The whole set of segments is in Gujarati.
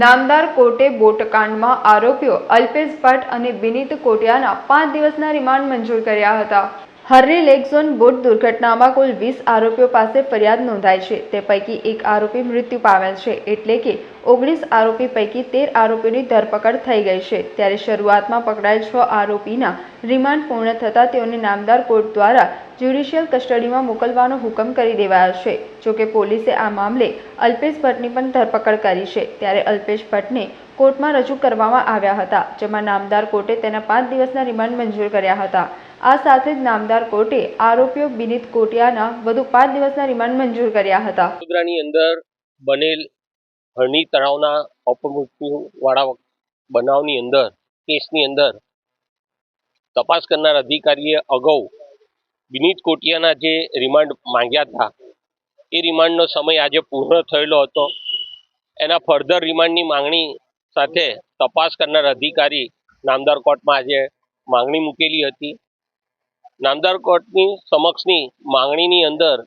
નામદાર કોર્ટે બોટકાંડમાં આરોપીઓ અલ્પેશ ભટ્ટ અને વિનીત કોટિયાના પાંચ દિવસના રિમાન્ડ મંજૂર કર્યા હતા. હર્રી લેગઝોન બોટ દુર્ઘટનામાં કુલ વીસ આરોપીઓ પાસે ફરિયાદ નોંધાઈ છે. તે પૈકી એક આરોપી મૃત્યુ પામેલ છે. એટલે કે ઓગણીસ આરોપી પૈકી તેર આરોપીઓની ધરપકડ થઈ ગઈ છે. ત્યારે શરૂઆતમાં પકડાયેલ છ આરોપીના રિમાન્ડ પૂર્ણ થતાં તેઓને નામદાર કોર્ટ દ્વારા જ્યુડિશિયલ કસ્ટડીમાં મોકલવાનો હુકમ કરી દેવાયો છે. જોકે પોલીસે આ મામલે અલ્પેશ ભટ્ટની પણ ધરપકડ કરી છે. ત્યારે અલ્પેશ ભટ્ટને કોર્ટમાં રજૂ કરવામાં આવ્યા હતા, જેમાં નામદાર કોર્ટે તેના પાંચ દિવસના રિમાન્ડ મંજૂર કર્યા હતા. આ સાથે જ નામદાર કોર્ટે આરોપીઓ બિનિત કોટિયાના વધુ પાંચ દિવસના રિમાન્ડ મંજૂર કર્યા હતા. વડોદરાની બનેલ હરણી તળાવના અપમૃત્યુવાળા બનાવની અંદર, કેસની અંદર તપાસ કરનાર અધિકારીએ અગાઉ વિનીત કોટિયાના જે રિમાન્ડ માંગ્યા હતા, એ રિમાન્ડનો સમય આજે પૂર્ણ થયેલો હતો. એના ફર્ધર રિમાન્ડની માંગણી સાથે તપાસ કરનાર અધિકારી નામદાર કોર્ટમાં આજે માંગણી મૂકેલી હતી. નામદાર કોર્ટની સમક્ષની માંગણીની અંદર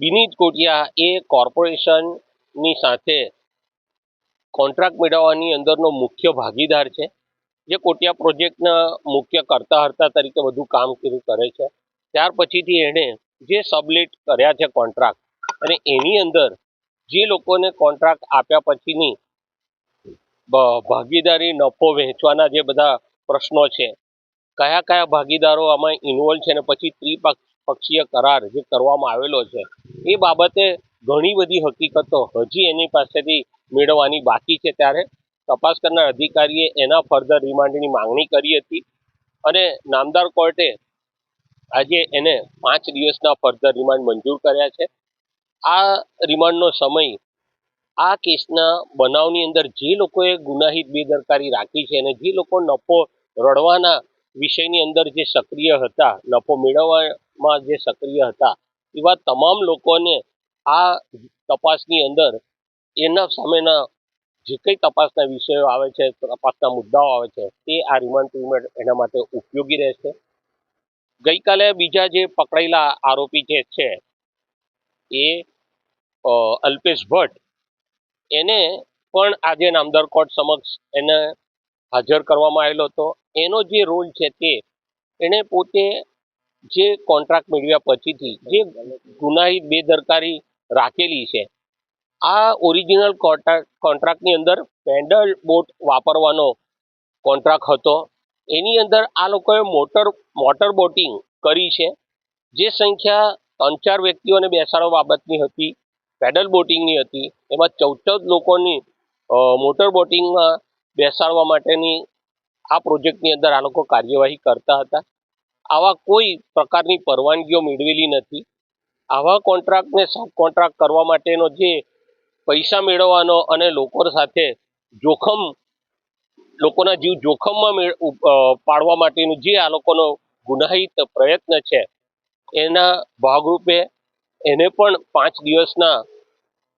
વિનીત કોટિયા એ કોર્પોરેશનની સાથે કોન્ટ્રાક્ટ મેળવવાની અંદરનો મુખ્ય ભાગીદાર છે, જે કોટિયા પ્રોજેક્ટના મુખ્ય કરતા હર્તા તરીકે બધું કામ કરે છે. ત્યાર પછીથી એણે જે સબલેટ કર્યા છે કોન્ટ્રાક્ટ, અને એની અંદર જે લોકોને કોન્ટ્રાક્ટ આપ્યા પછીની ભાગીદારી નફો વહેંચવાના જે બધા પ્રશ્નો છે, કયા કયા ભાગીદારો આમાં ઇન્વોલ્વ છે અને પછી ત્રિપક્ષીય કરાર જે કરવામાં આવેલો છે, એ બાબતે ઘણી બધી હકીકતો હજી એની પાસેથી મેળવવાની બાકી છે ત્યારે તપાસ કરનાર અધિકારીએ એના ફર્ધર રિમાન્ડની માંગણી કરી હતી અને નામદાર કોર્ટે આજે એને પાંચ દિવસના ફર્ધર રિમાન્ડ મંજૂર કર્યા છે. આ રિમાન્ડનો સમય આ કેસના બનાવની અંદર જે લોકોએ ગુનાહિત બેદરકારી રાખી છે અને જે લોકો નફો રડવાના વિષયની અંદર જે સક્રિય હતા, નફો મેળવવામાં જે સક્રિય હતા, એવા તમામ લોકોને આ તપાસની અંદર એના સામેના જે કંઈ તપાસના વિષયો આવે છે, તપાસના મુદ્દાઓ આવે છે, તે આ રિમાન્ડ પીરિયડ એના માટે ઉપયોગી રહેશે. ગઈકાલે બીજા જે પકડાયેલા આરોપી જે છે, એ અલ્પેશ ભટ્ટ, એને પણ આજે નામદાર કોર્ટ સમક્ષ એને હાજર કરવામાં આવેલો હતો. એનો જે રોલ છે તે, એણે પોતે જે કોન્ટ્રાક્ટ મેળવ્યા પછીથી જે ગુનાહિત બેદરકારી રાખેલી છે આ ઓરિજિનલ કોન્ટ્રાક્ટ કોન્ટ્રાક્ટની અંદર પેડલ બોટ વાપરવાનો કોન્ટ્રાક્ટ હતો. એની અંદર આ લોકોએ મોટર મોટર બોટિંગ કરી છે. જે સંખ્યા ત્રણ ચાર વ્યક્તિઓને બેસાડવા બાબતની હતી પેડલ બોટિંગની હતી. એમાં ચૌદ ચૌદ લોકોની મોટર બોટિંગમાં બેસાડવા માટેની આ પ્રોજેક્ટની અંદર આ લોકો કાર્યવાહી કરતા હતા. આવા કોઈ પ્રકારની પરવાનગીઓ મેળવેલી નથી. આવા કોન્ટ્રાક્ટને સબ કોન્ટ્રાક્ટ કરવા માટેનો જે પૈસા મેળવવાનો અને લોકો સાથે જોખમ, લોકોના જીવ જોખમમાં પાડવા માટેનું જે આ લોકોનો ગુનાહિત પ્રયત્ન છે, એના ભાગરૂપે એને પણ પાંચ દિવસના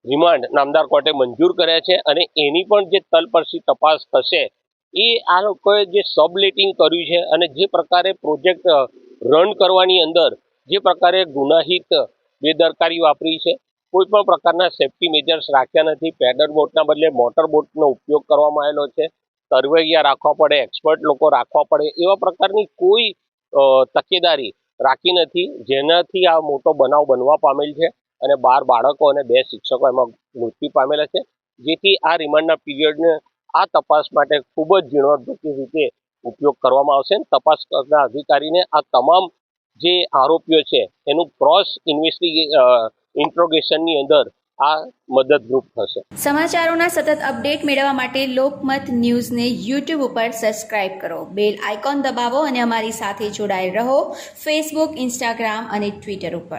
રિમાન્ડ નામદાર કોર્ટે મંજૂર કર્યા છે અને એની પણ જે તલપરસી તપાસ થશે, એ આ લોકોએ જે સબલેટિંગ કર્યું છે અને જે પ્રકારે પ્રોજેક્ટ રન કરવાની અંદર જે પ્રકારે ગુનાહિત બેદરકારી વાપરી છે કોઈ પણ પ્રકારના સેફટી મેજર્સ રાખ્યા નથી. પેડલ બોટના બદલે મોટર બોટનો ઉપયોગ કરવામાં આવેલો છે. તરવૈયા રાખવા પડે એક્સપર્ટ લોકો રાખવા પડે, એવા પ્રકારની કોઈ તકેદારી રાખી નથી. જેનાથી આ મોટો બનાવ બનવા પામેલ છે અને બાર બાળકો અને બે શિક્ષકો એમાં મૃત્યુ પામેલા છે. જેથી આ રિમાન્ડના પીરિયડને આ તપાસ માટે ખૂબ જ ઝીણવટભરી રીતે ઉપયોગ કરવામાં આવશે. તપાસ કરનાર અધિકારીને આ તમામ જે આરોપીઓ છે, એનું ક્રોસ ઇન્વેસ્ટિગે ઇન્ટ્રોગેશનની અંદર આ મદદરૂપ થશે. સમાચારોના સતત અપડેટ મેળવવા માટે લોકમત ન્યૂઝને યુટ્યુબ ઉપર સબસ્ક્રાઇબ કરો. બેલ આઇકોન દબાવો અને અમારી સાથે જોડાયેલ રહો. ફેસબુક ઇન્સ્ટાગ્રામ અને ટ્વિટર ઉપર.